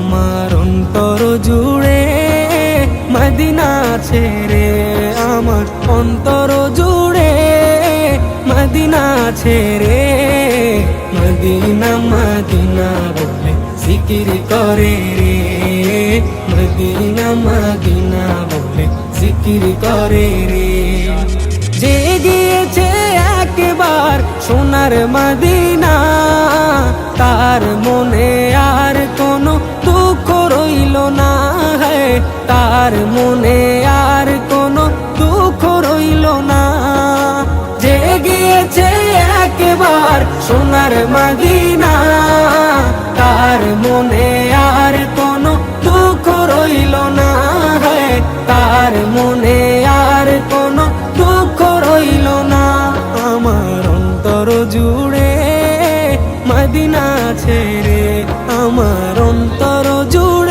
আমার অন্তর জুড়ে মদিনা ছেড়ে, আমার অন্তর জুড়ে মদিনা ছেড়ে, মদিনা মদিনা বলে জিকির করে রে। মদিনা মদিনা বলে জিকির করে রে। যে গিয়েছে একবার সোনার মদিনা তার মনে আর কোনো দুঃখ রইল না। যে গিয়েছে একবার সোনার মাদিনা তার মনে আর কোনো দুঃখ রইল না। তার মনে আর কোনো দুঃখ রইল না। আমার অন্তর জুড়ে মাদিনা আছে।